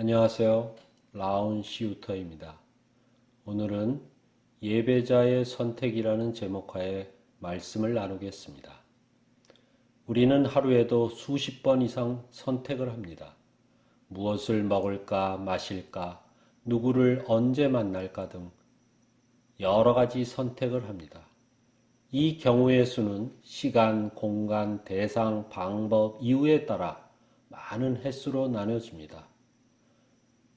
안녕하세요. 라운 시우터입니다. 오늘은 예배자의 선택이라는 제목하에 말씀을 나누겠습니다. 우리는 하루에도 수십 번 이상 선택을 합니다. 무엇을 먹을까, 마실까, 누구를 언제 만날까 등 여러 가지 선택을 합니다. 이 경우의 수는 시간, 공간, 대상, 방법, 이유에 따라 많은 횟수로 나눠집니다.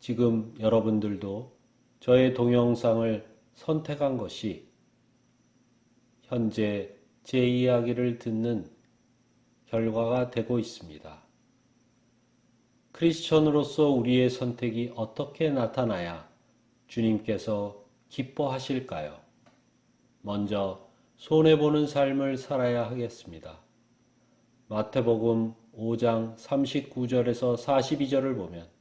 지금 여러분들도 저의 동영상을 선택한 것이 현재 제 이야기를 듣는 결과가 되고 있습니다. 크리스천으로서 우리의 선택이 어떻게 나타나야 주님께서 기뻐하실까요? 먼저 손해보는 삶을 살아야 하겠습니다. 마태복음 5장 39절에서 42절을 보면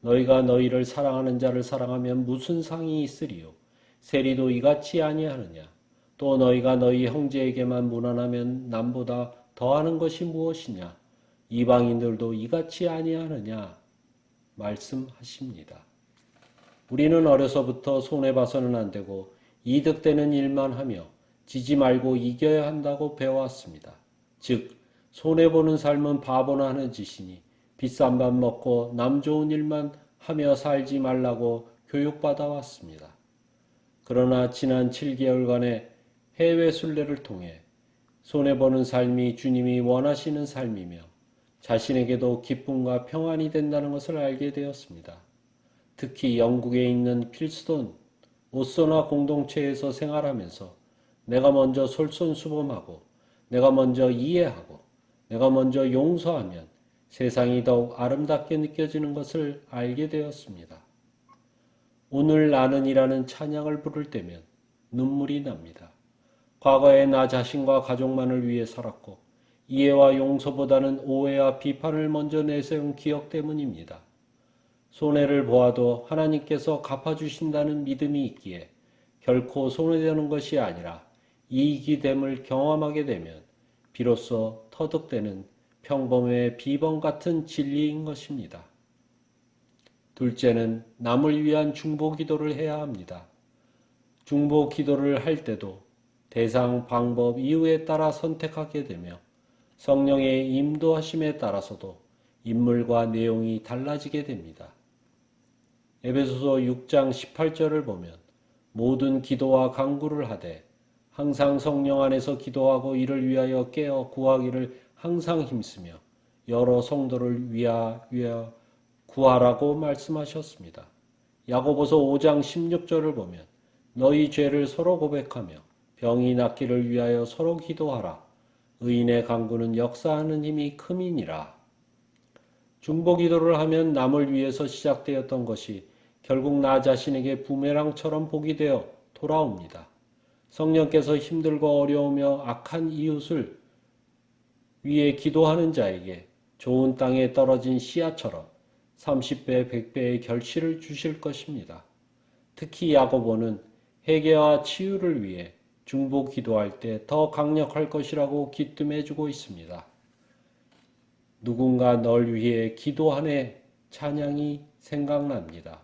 너희가 너희를 사랑하는 자를 사랑하면 무슨 상이 있으리요 세리도 이같이 아니하느냐 또 너희가 너희 형제에게만 무난하면 남보다 더하는 것이 무엇이냐 이방인들도 이같이 아니하느냐 말씀하십니다. 우리는 어려서부터 손해 봐서는 안 되고 이득되는 일만 하며 지지 말고 이겨야 한다고 배워왔습니다. 즉 손해 보는 삶은 바보나 하는 짓이니 비싼 밥 먹고 남 좋은 일만 하며 살지 말라고 교육받아 왔습니다. 그러나 지난 7개월간의 해외 순례를 통해 손해보는 삶이 주님이 원하시는 삶이며 자신에게도 기쁨과 평안이 된다는 것을 알게 되었습니다. 특히 영국에 있는 필스톤 오소나 공동체에서 생활하면서 내가 먼저 솔선수범하고 내가 먼저 이해하고 내가 먼저 용서하면 세상이 더욱 아름답게 느껴지는 것을 알게 되었습니다. 오늘 나는 이라는 찬양을 부를 때면 눈물이 납니다. 과거에 나 자신과 가족만을 위해 살았고 이해와 용서보다는 오해와 비판을 먼저 내세운 기억 때문입니다. 손해를 보아도 하나님께서 갚아주신다는 믿음이 있기에 결코 손해되는 것이 아니라 이익이 됨을 경험하게 되면 비로소 터득되는 평범의 비범 같은 진리인 것입니다. 둘째는 남을 위한 중보 기도를 해야 합니다. 중보 기도를 할 때도 대상, 방법, 이유에 따라 선택하게 되며 성령의 임도하심에 따라서도 인물과 내용이 달라지게 됩니다. 에베소서 6장 18절을 보면 모든 기도와 강구를 하되 항상 성령 안에서 기도하고 이를 위하여 깨어 구하기를 항상 힘쓰며 여러 성도를 위하, 위하 구하라고 말씀하셨습니다. 야고보서 5장 16절을 보면 너희 죄를 서로 고백하며 병이 낫기를 위하여 서로 기도하라. 의인의 강구는 역사하는 힘이 크민이라. 중보 기도를 하면 남을 위해서 시작되었던 것이 결국 나 자신에게 부메랑처럼 복이 되어 돌아옵니다. 성령께서 힘들고 어려우며 악한 이웃을 위에 기도하는 자에게 좋은 땅에 떨어진 씨앗처럼 30배, 100배의 결실을 주실 것입니다. 특히 야고보는 회개와 치유를 위해 중보 기도할 때 더 강력할 것이라고 기뜸해 주고 있습니다. 누군가 널 위해 기도하네 찬양이 생각납니다.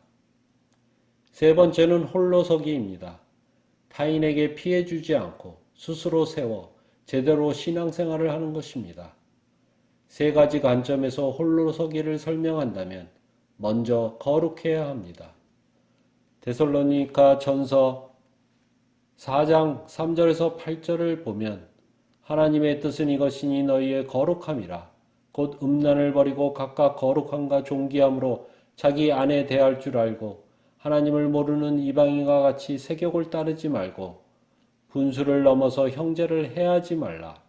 세 번째는 홀로서기입니다. 타인에게 피해 주지 않고 스스로 세워 제대로 신앙생활을 하는 것입니다. 세 가지 관점에서 홀로 서기를 설명한다면 먼저 거룩해야 합니다. 데살로니가 전서 4장 3절에서 8절을 보면 하나님의 뜻은 이것이니 너희의 거룩함이라 곧 음란을 버리고 각각 거룩함과 존귀함으로 자기 아내 대할 줄 알고 하나님을 모르는 이방인과 같이 세격을 따르지 말고 분수를 넘어서 형제를 해하지 말라.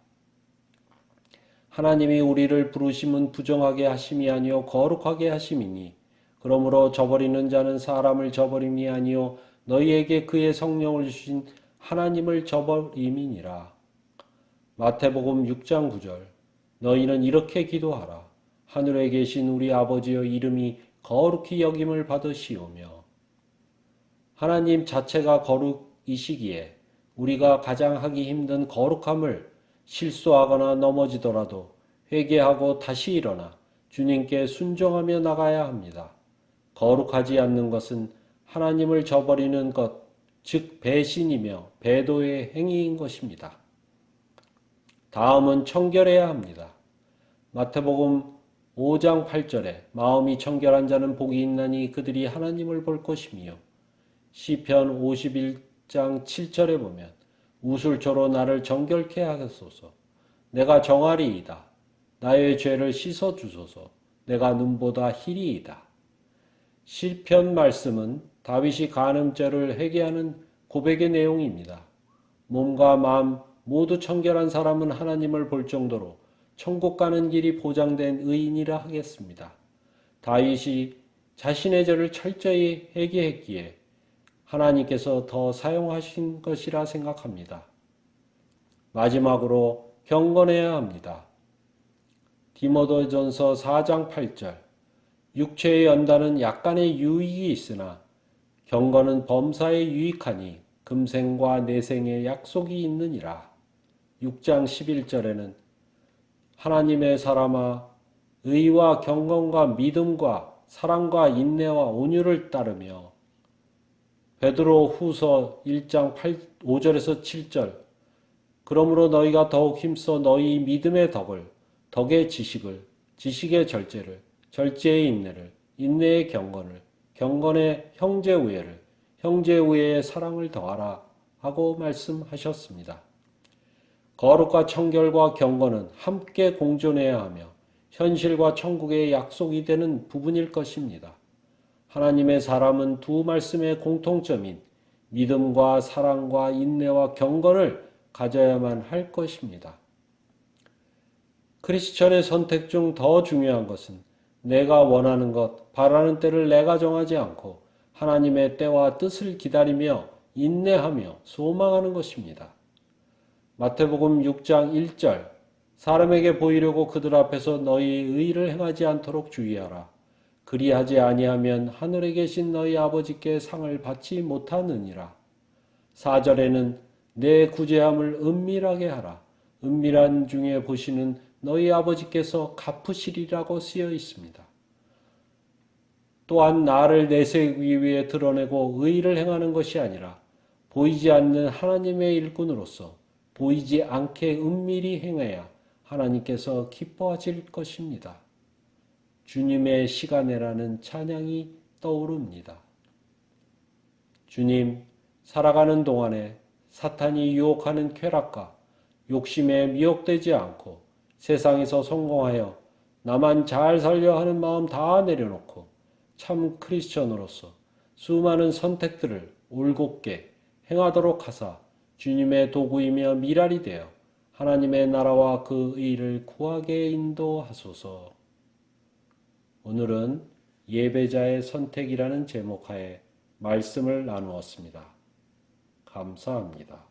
하나님이 우리를 부르심은 부정하게 하심이 아니요 거룩하게 하심이니 그러므로 저버리는 자는 사람을 저버림이 아니요 너희에게 그의 성령을 주신 하나님을 저버림이니라. 마태복음 6장 9절 너희는 이렇게 기도하라. 하늘에 계신 우리 아버지여 이름이 거룩히 여김을 받으시오며 하나님 자체가 거룩이시기에 우리가 가장 하기 힘든 거룩함을 실수하거나 넘어지더라도 회개하고 다시 일어나 주님께 순종하며 나가야 합니다. 거룩하지 않는 것은 하나님을 저버리는 것, 즉 배신이며 배도의 행위인 것입니다. 다음은 청결해야 합니다. 마태복음 5장 8절에 마음이 청결한 자는 복이 있나니 그들이 하나님을 볼 것이며 시편 51 장 7절에 보면 우술초로 나를 정결케 하소서 내가 정하리이다 나의 죄를 씻어 주소서 내가 눈보다 희리이다 시편 말씀은 다윗이 간음죄를 회개하는 고백의 내용입니다. 몸과 마음 모두 청결한 사람은 하나님을 볼 정도로 천국 가는 길이 보장된 의인이라 하겠습니다. 다윗이 자신의 죄를 철저히 회개했기에 하나님께서 더 사용하신 것이라 생각합니다. 마지막으로 경건해야 합니다. 디모데전서 4장 8절 육체의 연단은 약간의 유익이 있으나 경건은 범사에 유익하니 금생과 내생의 약속이 있느니라. 6장 11절에는 하나님의 사람아 의와 경건과 믿음과 사랑과 인내와 온유를 따르며 베드로 후서 1장 8, 5절에서 7절 그러므로 너희가 더욱 힘써 너희 믿음의 덕을 덕의 지식을 지식의 절제를 절제의 인내를 인내의 경건을 경건의 형제 우애를 형제 우애의 사랑을 더하라 하고 말씀하셨습니다. 거룩과 청결과 경건은 함께 공존해야 하며 현실과 천국의 약속이 되는 부분일 것입니다. 하나님의 사람은 두 말씀의 공통점인 믿음과 사랑과 인내와 경건을 가져야만 할 것입니다. 크리스천의 선택 중 더 중요한 것은 내가 원하는 것, 바라는 때를 내가 정하지 않고 하나님의 때와 뜻을 기다리며 인내하며 소망하는 것입니다. 마태복음 6장 1절 사람에게 보이려고 그들 앞에서 너희 의를 행하지 않도록 주의하라. 그리하지 아니하면 하늘에 계신 너희 아버지께 상을 받지 못하느니라. 4절에는 내 구제함을 은밀하게 하라. 은밀한 중에 보시는 너희 아버지께서 갚으시리라고 쓰여 있습니다. 또한 나를 내세우기 위해 드러내고 의를 행하는 것이 아니라 보이지 않는 하나님의 일꾼으로서 보이지 않게 은밀히 행해야 하나님께서 기뻐하실 것입니다. 주님의 시간에라는 찬양이 떠오릅니다. 주님, 살아가는 동안에 사탄이 유혹하는 쾌락과 욕심에 미혹되지 않고 세상에서 성공하여 나만 잘 살려 하는 마음 다 내려놓고 참 크리스천으로서 수많은 선택들을 올곧게 행하도록 하사 주님의 도구이며 미랄이 되어 하나님의 나라와 그 의를 구하게 인도하소서. 오늘은 예배자의 선택이라는 제목 하에 말씀을 나누었습니다. 감사합니다.